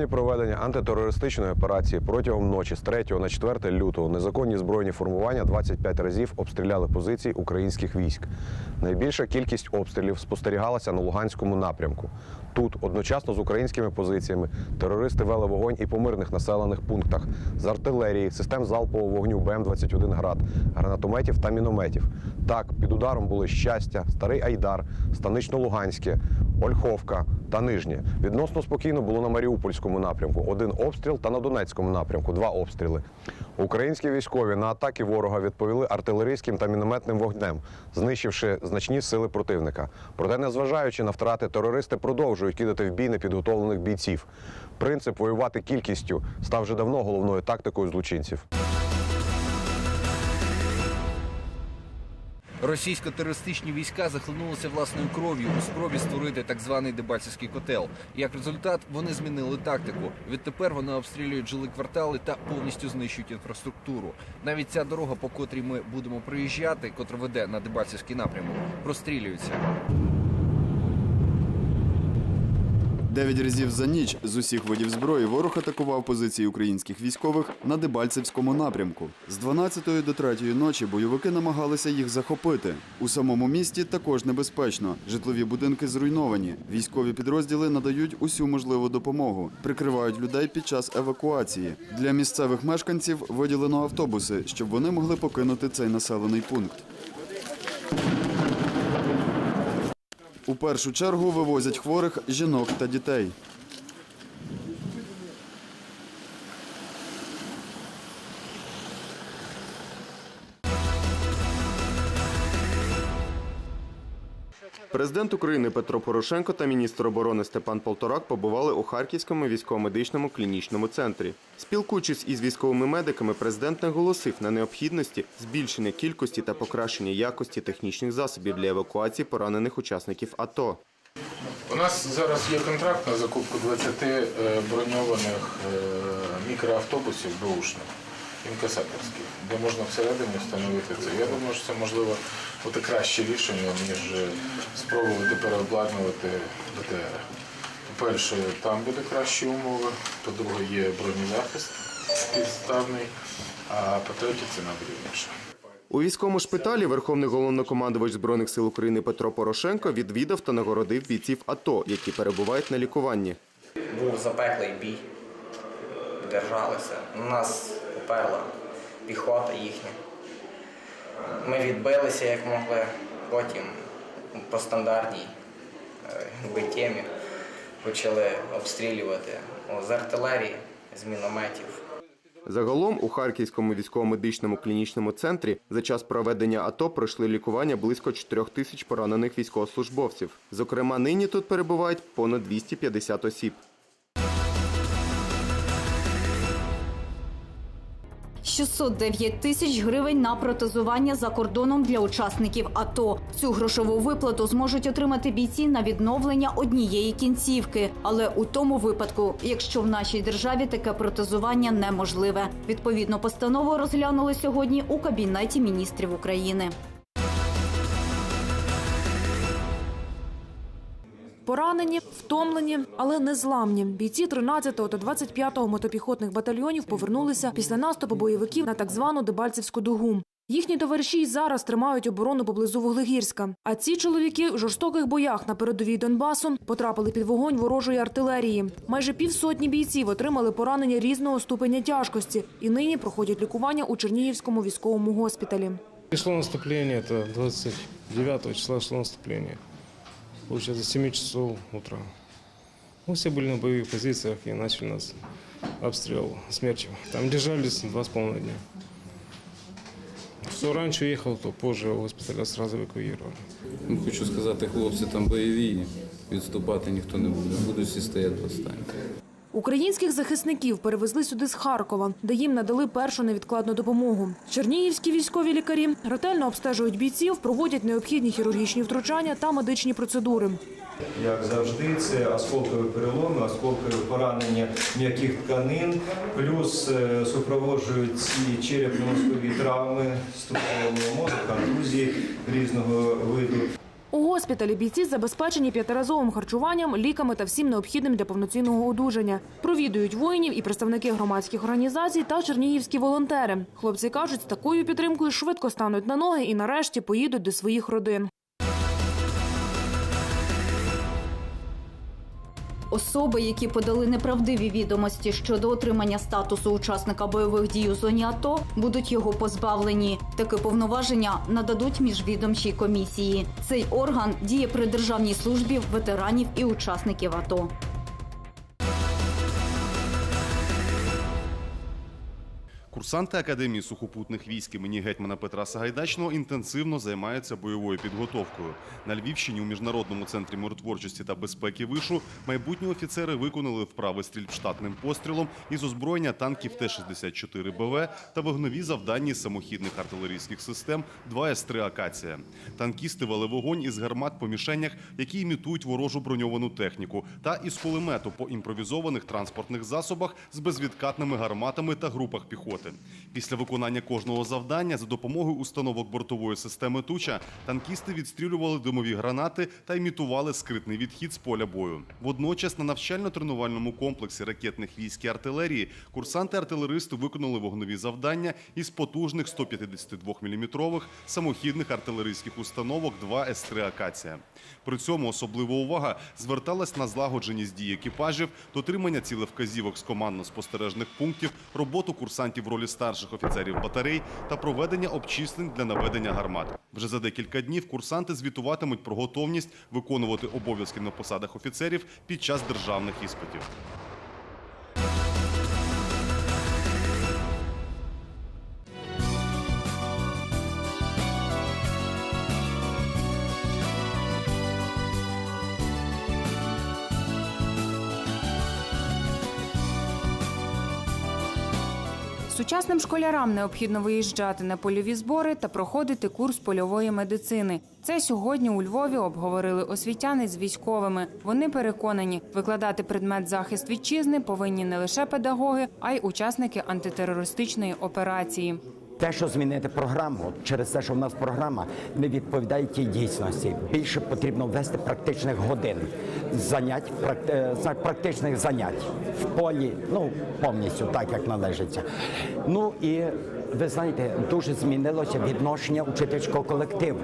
зоні проведення антитерористичної операції протягом ночі з 3 на 4 лютого незаконні збройні формування 25 разів обстріляли позиції українських військ. Найбільша кількість обстрілів спостерігалася на Луганському напрямку. Тут одночасно з українськими позиціями терористи вели вогонь і по мирних населених пунктах з артилерії, систем залпового вогню БМ-21 град, гранатометів та мінометів. Так, під ударом були щастя, Старий Айдар, Станично-Луганське, Ольховка та Нижнє. Відносно спокійно було на Маріупольському напрямку. Один обстріл та на Донецькому напрямку два обстріли. Українські військові на атаки ворога відповіли артилерійським та мінометним вогнем, знищивши значні сили противника. Проте, незважаючи на втрати, терористи продовжують кидати в бій непідготовлених бійців. Принцип воювати кількістю став вже давно головною тактикою злочинців. Російсько-терористичні війська захлинулися власною кров'ю у спробі створити так званий Дебальцевський котел. Як результат, вони змінили тактику. Відтепер вони обстрілюють жили квартали та повністю знищують інфраструктуру. Навіть ця дорога, по котрій ми будемо приїжджати, котра веде на Дебальцевський напрямок, прострілюється. Дев'ять разів за ніч з усіх видів зброї ворог атакував позиції українських військових на Дебальцевському напрямку. З 12 до 3 ночі бойовики намагалися їх захопити. У самому місті також небезпечно. Житлові будинки зруйновані. Військові підрозділи надають усю можливу допомогу, прикривають людей під час евакуації. Для місцевих мешканців виділено автобуси, щоб вони могли покинути цей населений пункт. У першу чергу вивозять хворих жінок та дітей. Президент України Петро Порошенко та міністр оборони Степан Полторак побували у Харківському військово-медичному клінічному центрі. Спілкуючись із військовими медиками, президент наголосив на необхідності збільшення кількості та покращення якості технічних засобів для евакуації поранених учасників АТО. У нас зараз є контракт на закупку 20 е, броньованих е, мікроавтобусів бушних, інкасаторських, де можна всередині встановити це. Я думаю, що це можливо бути краще рішення, ніж е, спробувати переобладнувати БТР. По-перше, там буде кращі умови, по-друге, є бронезахист підставний, а по-третє, ціна буде інша. У військовому шпиталі Верховний головнокомандувач Збройних сил України Петро Порошенко відвідав та нагородив бійців АТО, які перебувають на лікуванні. був запеклий бій, держалися. У Нас поперла піхота їхня. Ми відбилися як могли, потім по стандартній е, якби, темі почали обстрілювати з артилерії, з мінометів. Загалом у Харківському військово-медичному клінічному центрі за час проведення АТО пройшли лікування близько 4 тисяч поранених військовослужбовців. Зокрема, нині тут перебувають понад 250 осіб. 609 тисяч гривень на протезування за кордоном для учасників АТО. Цю грошову виплату зможуть отримати бійці на відновлення однієї кінцівки, але у тому випадку, якщо в нашій державі таке протезування неможливе. Відповідну постанову розглянули сьогодні у кабінеті міністрів України. Поранені, втомлені, але не зламні. Бійці 13-го та 25-го мотопіхотних батальйонів повернулися після наступу бойовиків на так звану Дебальцевську дугу. Їхні товариші й зараз тримають оборону поблизу Вуглегірська. А ці чоловіки в жорстоких боях на передовій Донбасу потрапили під вогонь ворожої артилерії. Майже півсотні бійців отримали поранення різного ступеня тяжкості і нині проходять лікування у Чернігівському військовому госпіталі. И шло наступление, это 29 числа шло наступление Получается, с 7 часов утра. Мы все были на боевых позициях и начали нас обстрел смерчем. Там держались два с половиной дня. Кто раньше уехал, то позже в госпиталя сразу эвакуировали. Ну, Хочу сказати, хлопці там бойові, відступати ніхто не буде, будуть всі стояти в останній. Українських захисників перевезли сюди з Харкова, де їм надали першу невідкладну допомогу. Чернігівські військові лікарі ретельно обстежують бійців, проводять необхідні хірургічні втручання та медичні процедури. Як завжди, це осколкові переломи, осколкові поранення м'яких тканин, плюс е, супроводжують ці черепно-мозкові травми, структурного мозку, контузії різного виду. Госпіталі бійці забезпечені п'ятиразовим харчуванням, ліками та всім необхідним для повноцінного одужання. Провідують воїнів і представники громадських організацій та чернігівські волонтери. Хлопці кажуть, з такою підтримкою швидко стануть на ноги і нарешті поїдуть до своїх родин. Особи, які подали неправдиві відомості щодо отримання статусу учасника бойових дій у зоні АТО, будуть його позбавлені. Таке повноваження нададуть міжвідомчій комісії. Цей орган діє при державній службі ветеранів і учасників АТО. Курсанти Академії сухопутних військ імені гетьмана Петра Сагайдачного інтенсивно займаються бойовою підготовкою. На Львівщині у міжнародному центрі миротворчості та безпеки вишу майбутні офіцери виконали вправи стрільбштатним пострілом із озброєння танків Т-64 БВ та вогнові завдання самохідних артилерійських систем 2 С-3 Акація. Танкісти вели вогонь із гармат по мішенях, які імітують ворожу броньовану техніку, та із кулемету по імпровізованих транспортних засобах з безвідкатними гарматами та групах піхоти. Після виконання кожного завдання за допомогою установок бортової системи Туча танкісти відстрілювали димові гранати та імітували скритний відхід з поля бою. Водночас на навчально-тренувальному комплексі ракетних військ і артилерії курсанти-артилеристи виконали вогнові завдання із потужних 152-мм самохідних артилерійських установок 2 С-3 Акація. При цьому особлива увага зверталась на злагодженість дій екіпажів, дотримання цілевказівок з командно-спостережних пунктів, роботу курсантів в ролі старших офіцерів батарей та проведення обчислень для наведення гармат. Вже за декілька днів курсанти звітуватимуть про готовність виконувати обов'язки на посадах офіцерів під час державних іспитів. Сучасним школярам необхідно виїжджати на польові збори та проходити курс польової медицини. Це сьогодні у Львові обговорили освітяни з військовими. Вони переконані, викладати предмет захист вітчизни повинні не лише педагоги, а й учасники антитерористичної операції. Те, що змінити програму, через те, що в нас програма не відповідає тій дійсності. Більше потрібно ввести практичних годин, занять, е, практичних занять в полі, ну повністю так, як належиться. Ну і ви знаєте, дуже змінилося відношення учительського колективу.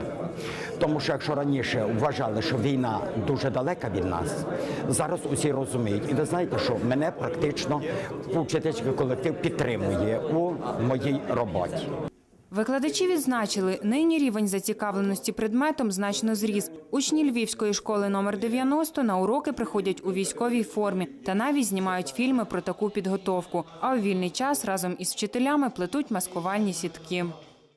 Тому що якщо раніше вважали, що війна дуже далека від нас, зараз усі розуміють. І ви знаєте, що мене практично учительський колектив підтримує у моїй роботі. Викладачі відзначили, нині рівень зацікавленості предметом значно зріс. Учні Львівської школи номер 90 на уроки приходять у військовій формі та навіть знімають фільми про таку підготовку. А у вільний час разом із вчителями плетуть маскувальні сітки.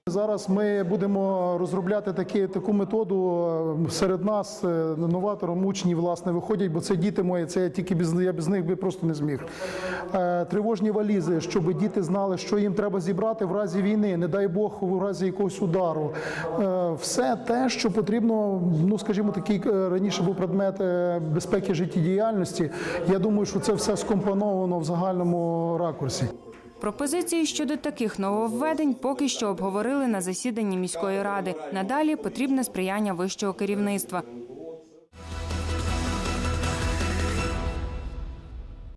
Зараз ми будемо розробляти такі, таку методу е, серед нас, е, новатором учні власне виходять, бо це діти мої, це я тільки без я без них би просто не зміг. Е, Тривожні валізи, щоб діти знали, що їм треба зібрати в разі війни, не дай Бог, в разі якогось удару. Все те, що потрібно, ну скажімо, такий раніше був предмет безпеки життєдіяльності. Я думаю, що це все скомпоновано в загальному ракурсі. Пропозиції щодо таких нововведень поки що обговорили на засіданні міської ради. Надалі потрібне сприяння вищого керівництва.